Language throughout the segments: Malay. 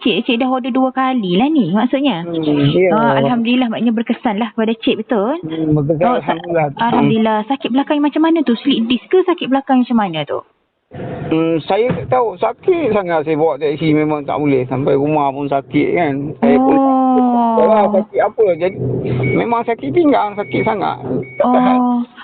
cik, cik dah order dua kali lah ni maksudnya. Hmm, ya. Ah, Alhamdulillah maknanya berkesan lah pada cik betul. Hmm, betul, Oh, Alhamdulillah. Alhamdulillah. Sakit belakang macam mana tu? Slip disc ke sakit belakang macam mana tu? Hmm, saya tak tahu sakit sangat saya bawa taksi memang tak boleh sampai rumah pun sakit kan. Saya pun tak tahu lah Oh. sakit apa jadi memang sakit pinggang sakit sangat. Tak tahan.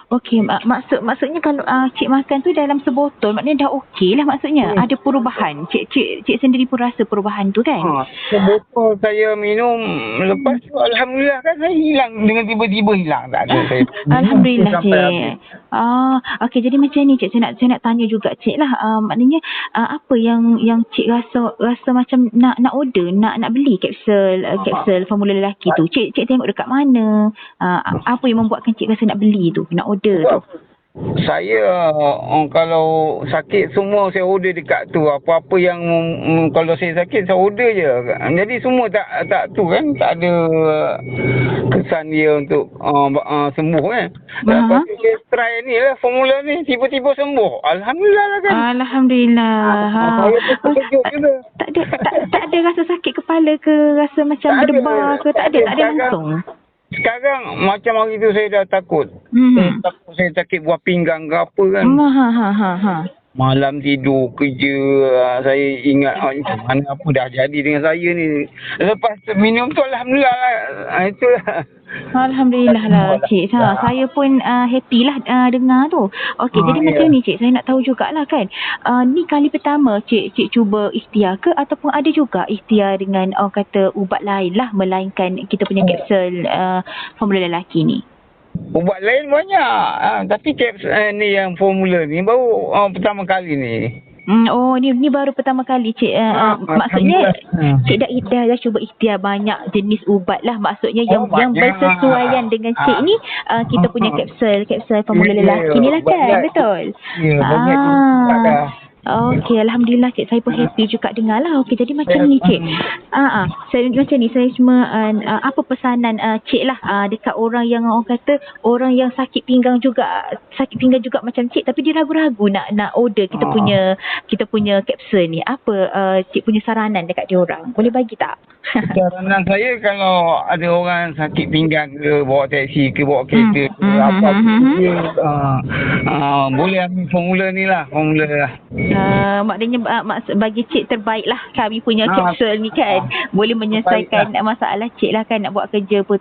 Oh, okey. Mak- Maksud maksudnya kalau uh, cik makan tu dalam sebotol, maknanya dah okey lah maksudnya. Hmm. Ada perubahan. Cik cik cik sendiri pun rasa perubahan tu kan? Ha, sebotol saya minum lepas tu alhamdulillah kan saya hilang dengan tiba-tiba hilang tak ada saya. Alhamdulillah cik. Ah, okey jadi macam ni cik saya nak saya nak tanya juga cik lah. Uh, maknanya uh, apa yang yang cik rasa rasa macam nak nak order, nak nak beli kapsul uh, kapsul formula lelaki tu. Cik cik tengok dekat mana? Uh, apa yang membuatkan cik rasa nak beli tu, nak order tu? Saya uh, kalau sakit semua saya order dekat tu. Apa-apa yang um, kalau saya sakit saya order je. Jadi semua tak tak tu kan tak ada kesan dia untuk uh, uh, sembuh kan. Lepas tu saya try ni lah formula ni tiba-tiba sembuh. Alhamdulillah lah kan. Alhamdulillah. Ha. Terkejut juga. Tak ada tak, tak ada rasa sakit kepala ke, rasa macam berdebar ke, tak ada, tak ada langsung. Sekarang macam hari tu saya dah takut. Hmm. Saya takut saya sakit buah pinggang ke apa kan. Ha ha ha ha. ha. Malam tidur kerja ah, saya ingat ah, macam mana apa dah jadi dengan saya ni. Lepas minum tu alhamdulillah lah. Ah, itulah. Alhamdulillah lah cik. Ha, saya pun uh, happy lah uh, dengar tu. Okey, Ah, jadi ya. macam ni cik, saya nak tahu jugalah kan. Uh, ni kali pertama cik cik cuba ikhtiar ke ataupun ada juga ikhtiar dengan orang kata ubat lain lah melainkan kita punya kapsul uh, formula lelaki ni. Ubat lain banyak. Ah, tapi caps eh, ni yang formula ni baru ah, pertama kali ni. Hmm, oh ni ni baru pertama kali cik uh, Ah, maksudnya Alhamdulillah. cik dah dah, dah cuba ikhtiar banyak jenis ubat lah maksudnya yang Oh, yang banyak. bersesuaian dengan cik Ah. ni uh, kita punya Ah. kapsul kapsul formula Ya, lelaki ni lah kan betul Ya, banyak ubat dah. Okey, Alhamdulillah cik saya pun happy juga dengar lah. Okey, jadi macam ni cik. Ah, ah, saya macam ni saya cuma uh, uh, apa pesanan uh, cik lah uh, dekat orang yang orang kata orang yang sakit pinggang juga sakit pinggang juga macam cik tapi dia ragu-ragu nak nak order kita punya kita punya kapsul ni. Apa uh, cik punya saranan dekat dia orang? Boleh bagi tak? Saranan saya kalau ada orang sakit pinggang ke bawa taksi ke bawa kereta ke Hmm, apa hmm, pun hmm, dia ah, ah, boleh ambil formula ni lah formula lah. Uh, maknanya uh, maksud bagi cik terbaik lah kami punya Ah. kapsul ni kan. Boleh menyelesaikan masalah cik lah kan nak buat kerja pun